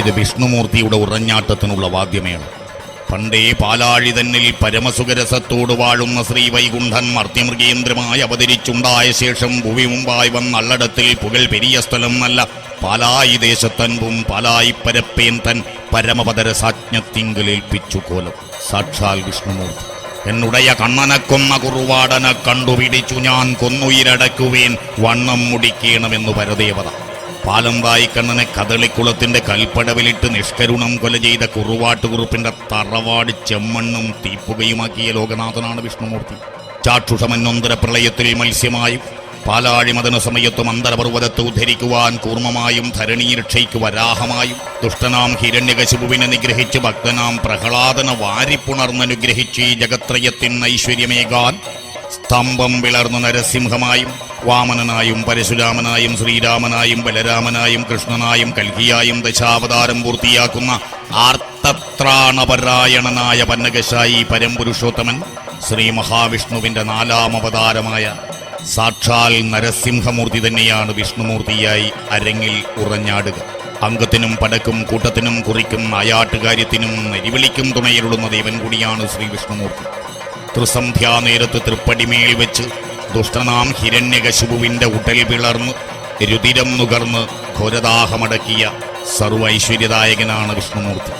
ഇത് വിഷ്ണുമൂർത്തിയുടെ ഉറഞ്ഞാട്ടത്തിനുള്ള വാദ്യമേണ് പണ്ടേ പാലാഴി തന്നിൽ പരമസുഖരസത്തോട് വാഴുന്ന ശ്രീ വൈകുണ്ഠൻ മർത്യമൃഗേന്ദ്രമായി അവതരിച്ചുണ്ടായ ശേഷം ഭൂമി മുമ്പായി വന്നള്ളടത്തിൽ പുകൽ പെരിയ സ്ഥലം നല്ല പാലായി ദേശത്തൻപും പാലായി പരപ്പേൻ തൻ പരമപദരസാജ്ഞത്തിങ്കലേൽപ്പിച്ചു കോലം സാക്ഷാൽ വിഷ്ണുമൂർത്തി. എന്നുടയ കണ്ണനെ കൊന്ന കുറുവാടനെ കണ്ടുപിടിച്ചു ഞാൻ കൊന്നുയിരടക്കുവേൻ വണ്ണം മുടിക്കണമെന്നു പരദേവത. പാലമ്പായി കണ്ണനെ കദളിക്കുളത്തിന്റെ കൽപ്പടവിലിട്ട് നിഷ്കരുണം കൊല ചെയ്ത കുറുവാട്ടുകുറുപ്പിന്റെ തറവാട് ചെമ്മണ്ണും തീപ്പുകയുമാക്കിയ ലോകനാഥനാണ് വിഷ്ണുമൂർത്തി. ചാക്ഷുഷമന്നൊന്തര പ്രളയത്തിൽ മത്സ്യമായും പാലാഴിമതന സമയത്തും അന്തരപർവതത്തെ ഉദ്ധരിക്കുവാൻ കൂർമ്മമായും ധരണീ രക്ഷയ്ക്ക് വരാഹമായും ദുഷ്ടനാം ഹിരണ്യകശുപുവിനെ നിഗ്രഹിച്ച് ഭക്തനാം പ്രഹ്ലാദന വാരിപ്പുണർന്നനുഗ്രഹിച്ച് ഈ ജഗത്രയത്തിൻ ഐശ്വര്യമേകാൻ സ്തംഭം വിളർന്ന് നരസിംഹമായും വാമനനായും പരശുരാമനായും ശ്രീരാമനായും ബലരാമനായും കൃഷ്ണനായും കൽഹിയായും ദശാവതാരം പൂർത്തിയാക്കുന്ന ആർത്തത്രാണപരായണനായ പന്നകശായി പരംപുരുഷോത്തമൻ ശ്രീ മഹാവിഷ്ണുവിന്റെ നാലാം അവതാരമായ സാക്ഷാൽ നരസിംഹമൂർത്തി തന്നെയാണ് വിഷ്ണുമൂർത്തിയായി അരങ്ങിൽ ഉറഞ്ഞാടുക. അംഗത്തിനും പടക്കും കൂട്ടത്തിനും കുറിക്കും നായാട്ടുകാര്യത്തിനും നെരിവിളിക്കും തുണയിലുള്ള ദേവൻ കൂടിയാണ് ശ്രീ വിഷ്ണുമൂർത്തി. ത്രിസന്ധ്യാനേരത്ത് തൃപ്പടിമേൽ വെച്ച് ദുഷ്ടനാം ഹിരണ്യകശുപുവിന്റെ ഉടൽ പിളർന്ന് രുതിരം നുകർന്ന് ഘോരദാഹമടക്കിയ സർവ ഐശ്വര്യദായകനാണ് വിഷ്ണുമൂർത്തി.